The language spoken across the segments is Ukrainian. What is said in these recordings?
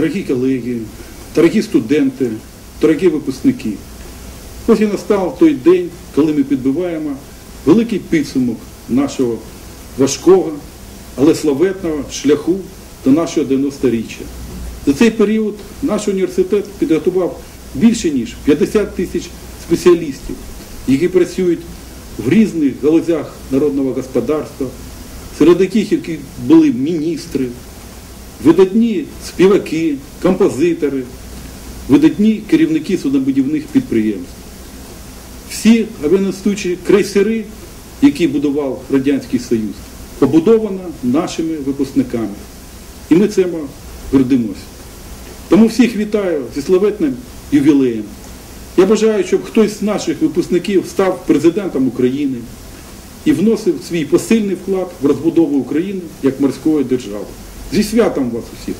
дорогі колеги, дорогі студенти, дорогі випускники. Ось і настав той день, коли ми підбиваємо великий підсумок нашого важкого, але славетного шляху до нашого 90-річчя. За цей період наш університет підготував більше ніж 50 тисяч спеціалістів, які працюють в різних галузях народного господарства, серед яких які були міністри, видатні співаки, композитори, видатні керівники суднобудівних підприємств. Всі авіанестучі крейсери, які будував Радянський Союз, побудовано нашими випускниками. І ми цьому гордимося. Тому всіх вітаю зі славетним ювілеєм. Я бажаю, щоб хтось з наших випускників став президентом України і вносив свій посильний вклад в розбудову України як морської держави. Зі святом вас усіх!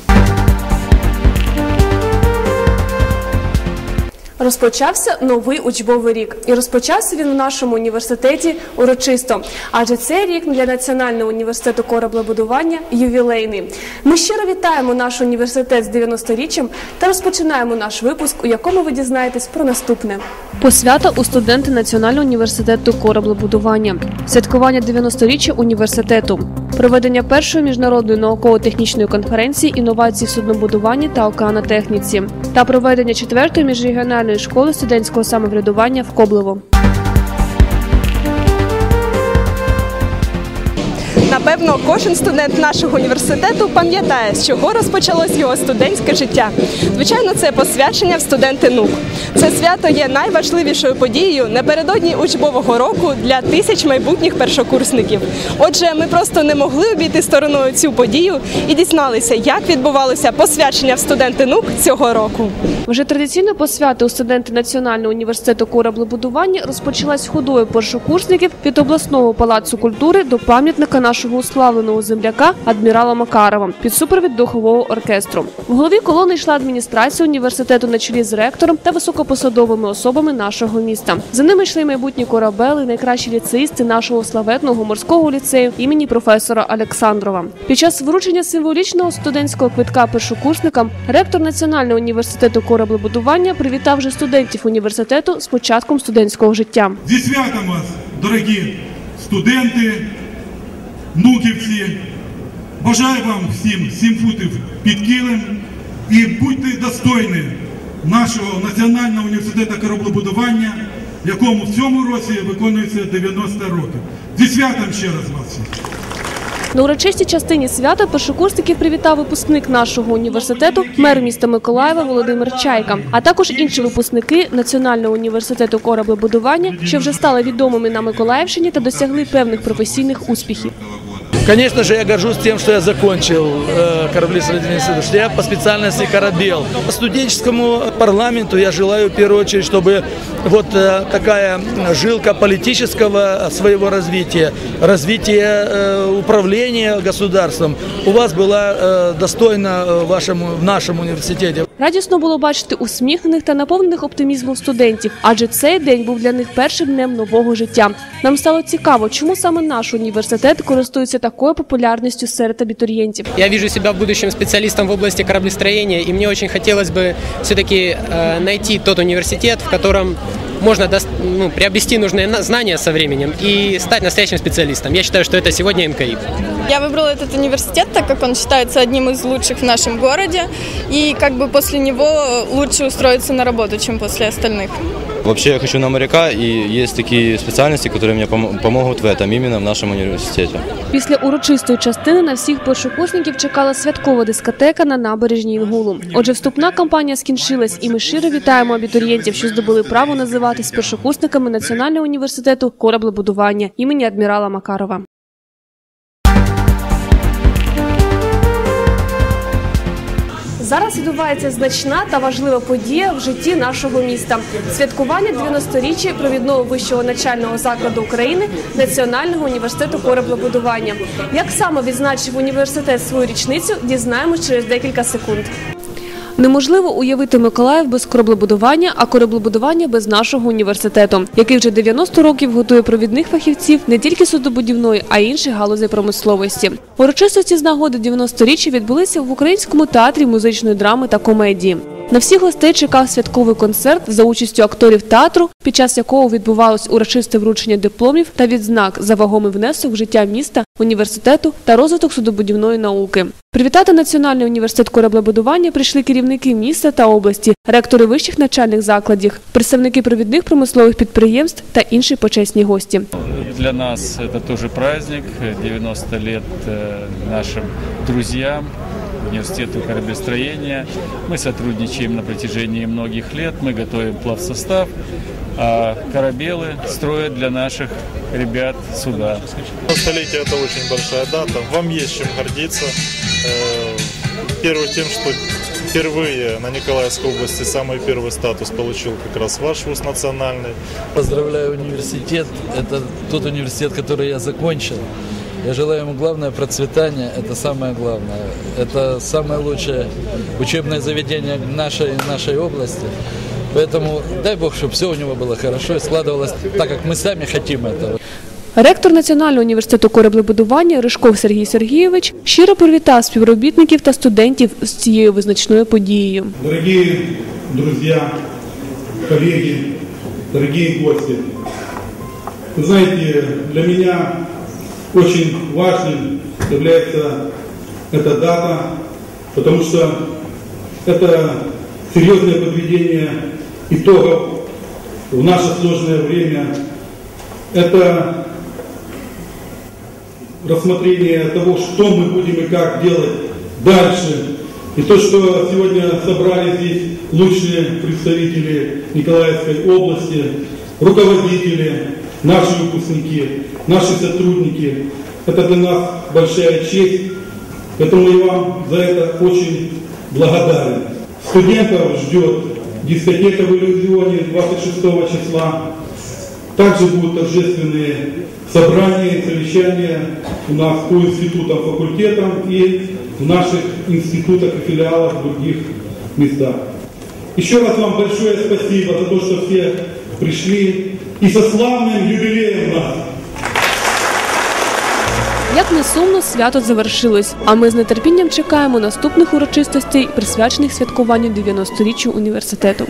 Розпочався новий учбовий рік, і розпочався він у нашому університеті урочисто. Адже цей рік для Національного університету кораблебудування ювілейний. Ми щиро вітаємо наш університет з 90-річчям та розпочинаємо наш випуск, у якому ви дізнаєтесь про наступне. Посвята у студенти Національного університету кораблебудування, святкування 90-річчя університету, проведення першої міжнародної науково-технічної конференції інновацій в суднобудуванні та океанотехніці та проведення четвертої міжрегіональної школи студентського самоврядування в Коблево. Напевно, кожен студент нашого університету пам'ятає, з чого розпочалось його студентське життя. Звичайно, це посвячення в студенти НУК. Це свято є найважливішою подією напередодні учбового року для тисяч майбутніх першокурсників. Отже, ми просто не могли обійти стороною цю подію і дізналися, як відбувалося посвячення в студенти НУК цього року. Вже традиційно посвята у студенти Національного університету кораблебудування розпочалась ходою першокурсників від обласного палацу культури до пам'ятника нашого уславленого земляка адмірала Макарова під супровід духового оркестру. В голові колони йшла адміністрація університету на чолі з ректором та високопосадовими особами нашого міста. За ними йшли майбутні корабели, найкращі ліцеїсти нашого славетного морського ліцею імені професора Олександрова. Під час вручення символічного студентського квитка першокурсникам ректор Національного університету кораблебудування привітав же студентів університету з початком студентського життя. Зі святом вас, дорогі студенти, внуківці. Бажаю вам всім сім футів під килим і будьте достойні нашого Національного університету кораблебудування, якому в цьому році виконується 90 років. Зі святом ще раз вас всіх. На урочистій частині свята першокурсників привітав випускник нашого університету, мер міста Миколаєва Володимир Чайка, а також інші випускники Національного університету кораблебудування, що вже стали відомими на Миколаївщині та досягли певних професійних успіхів. Конечно же, я горжусь тем, что я закончил э, кораблестроительный институт, что я по специальности корабел. Студенческому парламенту я желаю в первую очередь, чтобы вот э, такая жилка политического своего развития, развития э, управления государством у вас была э, достойна э, вашему, в нашем университете. Радісно було бачити усміхнених та наповнених оптимізмом студентів, адже цей день був для них першим днем нового життя. Нам стало цікаво, чому саме наш університет користується такою популярністю серед абітурієнтів. Я вижу себе будущим спеціалістом в області кораблестроєння, і мені очень хотілося б все-таки знайти найти тот университет, в котором можно дос- ну, приобрести нужные на- знания со временем и стать настоящим специалистом. Я считаю, что это сегодня НКИ. Я выбрала этот университет, так как он считается одним из лучших в нашем городе, и как бы после него лучше устроиться на работу, чем после остальных. Вообще я хочу на моряка, и есть такие специальности, которые мне пом- помогут в этом, именно в нашем университете. Після урочистої частини на всіх першокурсників чекала святкова дискотека на набережній Інгулу. Отже, вступна кампанія скінчилась, і ми щиро вітаємо абітурієнтів, що здобули право називатись першокурсниками Національного університету кораблебудування імені адмірала Макарова. Зараз відбувається значна та важлива подія в житті нашого міста святкування 90-річчя провідного вищого начального закладу України Національного університету кораблебудування. Як саме відзначив університет свою річницю, дізнаємось через декілька секунд. Неможливо уявити Миколаїв без кораблебудування, а кораблебудування без нашого університету, який вже 90 років готує провідних фахівців не тільки судобудівної, а й інших галузей промисловості. Урочистості з нагоди 90-річчя відбулися в Українському театрі музичної драми та комедії. На всіх гостей чекав святковий концерт за участю акторів театру, під час якого відбувалось урочисте вручення дипломів та відзнак за вагомий внесок в життя міста, університету та розвиток судобудівної науки. Привітати Національний університет кораблебудування прийшли керівники міста та області, ректори вищих навчальних закладів, представники провідних промислових підприємств та інші почесні гості. Для нас это тоже праздник, 90 лет э, нашим друзьям, университету кораблестроения. Мы сотрудничаем на протяжении многих лет, мы готовим плавсостав, а корабелы строят для наших ребят суда. Столетие – это очень большая дата. Вам есть чем гордиться. Э, Первых тем, что впервые на Николаевской области самый первый статус получил как раз ваш вуз национальный. Поздравляю университет. Это тот университет, который я закончил. Я желаю ему главное процветание. Это самое главное. Это самое лучшее учебное заведение нашей, нашей области. Поэтому дай Бог, чтобы все у него было хорошо и складывалось так, как мы сами хотим этого. Ректор Національного університету кораблебудування Ришков Сергій Сергійович щиро привітав співробітників та студентів з цією визначною подією. Дорогие друзья, коллеги, дорогие гости, вы знаете, для меня очень важным является эта дата, потому что это серьезное подведение итогов в наше сложное время. Это рассмотрение того, что мы будем и как делать дальше. И то, что сегодня собрали здесь лучшие представители Николаевской области, руководители, наши выпускники, наши сотрудники, это для нас большая честь. Поэтому я вам за это очень благодарен. Студентов ждет дискотека в иллюзионе 26 числа. Также будут торжественные собрания совещания у нас по институтам, факультетам и в наших институтах и филиалах в других местах. Еще раз вам большое спасибо за то, что все пришли. И со славным юбилеем нас! Як не сумно, свято завершилось. А ми з нетерпінням чекаємо наступних урочистостей, присвячених святкуванню 90-річчю університету.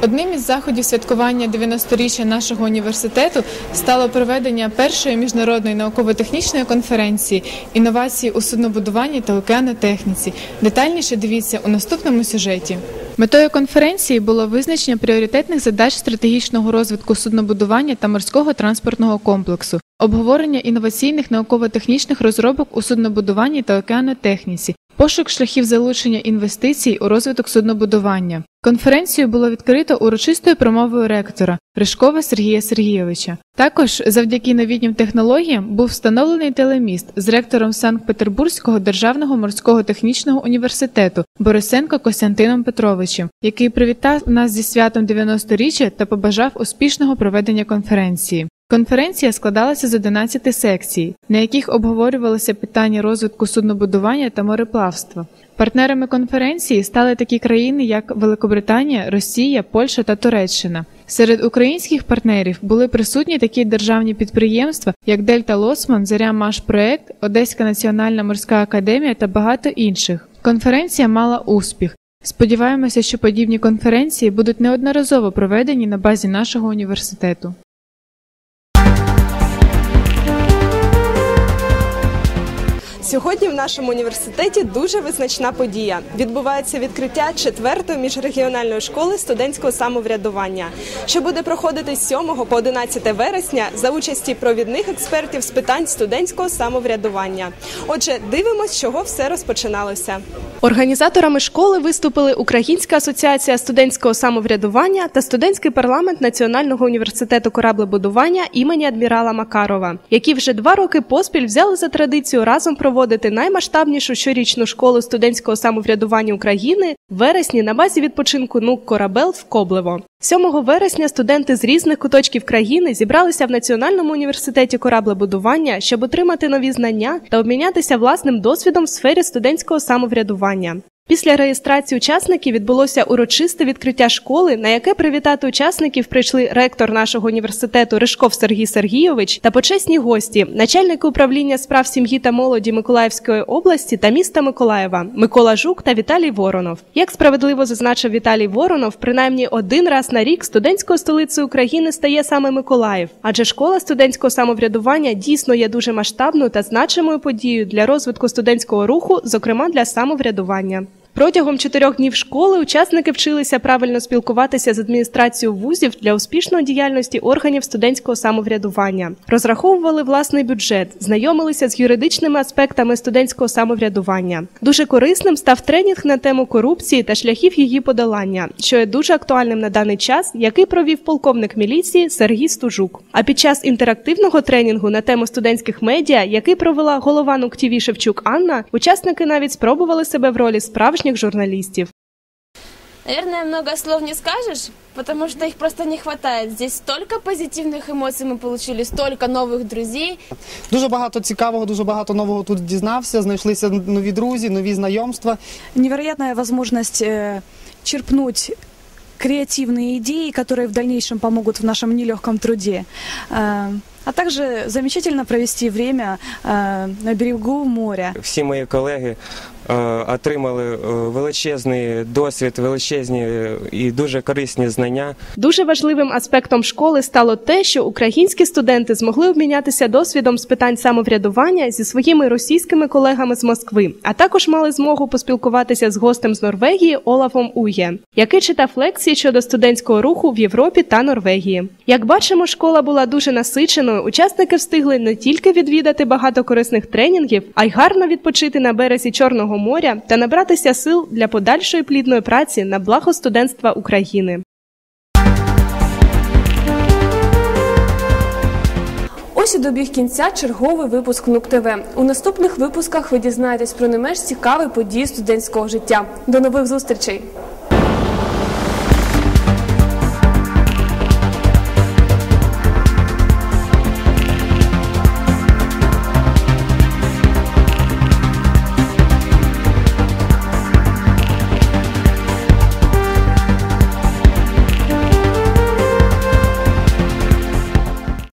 Одним із заходів святкування 90-річчя нашого університету стало проведення першої міжнародної науково-технічної конференції інновації у суднобудуванні та океанотехніці. Детальніше дивіться у наступному сюжеті. Метою конференції було визначення пріоритетних задач стратегічного розвитку суднобудування та морського транспортного комплексу, обговорення інноваційних науково-технічних розробок у суднобудуванні та океанотехніці, пошук шляхів залучення інвестицій у розвиток суднобудування. Конференцію було відкрито урочистою промовою ректора Ришкова Сергія Сергійовича. Також завдяки новітнім технологіям був встановлений телеміст з ректором Санкт-Петербурзького державного морського технічного університету Борисенко Костянтином Петровичем, який привітав нас зі святом 90-річчя та побажав успішного проведення конференції. Конференція складалася з 11 секцій, на яких обговорювалися питання розвитку суднобудування та мореплавства. Партнерами конференції стали такі країни, як Великобританія, Росія, Польща та Туреччина. Серед українських партнерів були присутні такі державні підприємства, як Дельта Лосман, Заря Маш Проект, Одеська національна морська академія та багато інших. Конференція мала успіх. Сподіваємося, що подібні конференції будуть неодноразово проведені на базі нашого університету. Сьогодні в нашому університеті дуже визначна подія. Відбувається відкриття четвертої міжрегіональної школи студентського самоврядування, що буде проходити з 7 по 11 вересня за участі провідних експертів з питань студентського самоврядування. Отже, дивимось, чого все розпочиналося. Організаторами школи виступили Українська асоціація студентського самоврядування та студентський парламент Національного університету кораблебудування імені адмірала Макарова, які вже два роки поспіль взяли за традицію разом проводити проводити наймасштабнішу щорічну школу студентського самоврядування України в вересні на базі відпочинку НУК Корабел в Коблево. 7 вересня студенти з різних куточків країни зібралися в Національному університеті кораблебудування, щоб отримати нові знання та обмінятися власним досвідом в сфері студентського самоврядування. Після реєстрації учасників відбулося урочисте відкриття школи, на яке привітати учасників прийшли ректор нашого університету Ришков Сергій Сергійович та почесні гості, начальники управління справ сім'ї та молоді Миколаївської області та міста Миколаєва Микола Жук та Віталій Воронов. Як справедливо зазначив Віталій Воронов, принаймні один раз на рік студентською столицею України стає саме Миколаїв, адже школа студентського самоврядування дійсно є дуже масштабною та значимою подією для розвитку студентського руху, зокрема для самоврядування. Протягом чотирьох днів школи учасники вчилися правильно спілкуватися з адміністрацією вузів для успішної діяльності органів студентського самоврядування, розраховували власний бюджет, знайомилися з юридичними аспектами студентського самоврядування. Дуже корисним став тренінг на тему корупції та шляхів її подолання, що є дуже актуальним на даний час, який провів полковник міліції Сергій Стужук. А під час інтерактивного тренінгу на тему студентських медіа, який провела голова НУКТІВІ Шевчук Анна, учасники навіть спробували себе в ролі справжніх журналістів. Наверное, много слов не скажешь, потому что их просто не хватает. Здесь столько позитивных эмоций мы получили, столько новых друзей. Дуже багато цікавого, дуже багато нового тут дізнався. Знайшлися нові друзі, нові знайомства. Невероятная возможность э, черпнуть креативные идеи, которые в дальнейшем помогут в нашем нелегком труде. Э, А также замечательно провести время э, на берегу моря. Всі мої колеги е, отримали е, величезний досвід, величезні е, і дуже корисні знання. Дуже важливим аспектом школи стало те, що українські студенти змогли обмінятися досвідом з питань самоврядування зі своїми російськими колегами з Москви, а також мали змогу поспілкуватися з гостем з Норвегії Олафом Ує, який читав лекції щодо студентського руху в Європі та Норвегії. Як бачимо, школа була дуже насиченою. Учасники встигли не тільки відвідати багато корисних тренінгів, а й гарно відпочити на березі Чорного моря та набратися сил для подальшої плідної праці на благо студентства України. Ось і добіг кінця черговий випуск НУК ТВ. У наступних випусках ви дізнаєтесь про не менш цікаві події студентського життя. До нових зустрічей!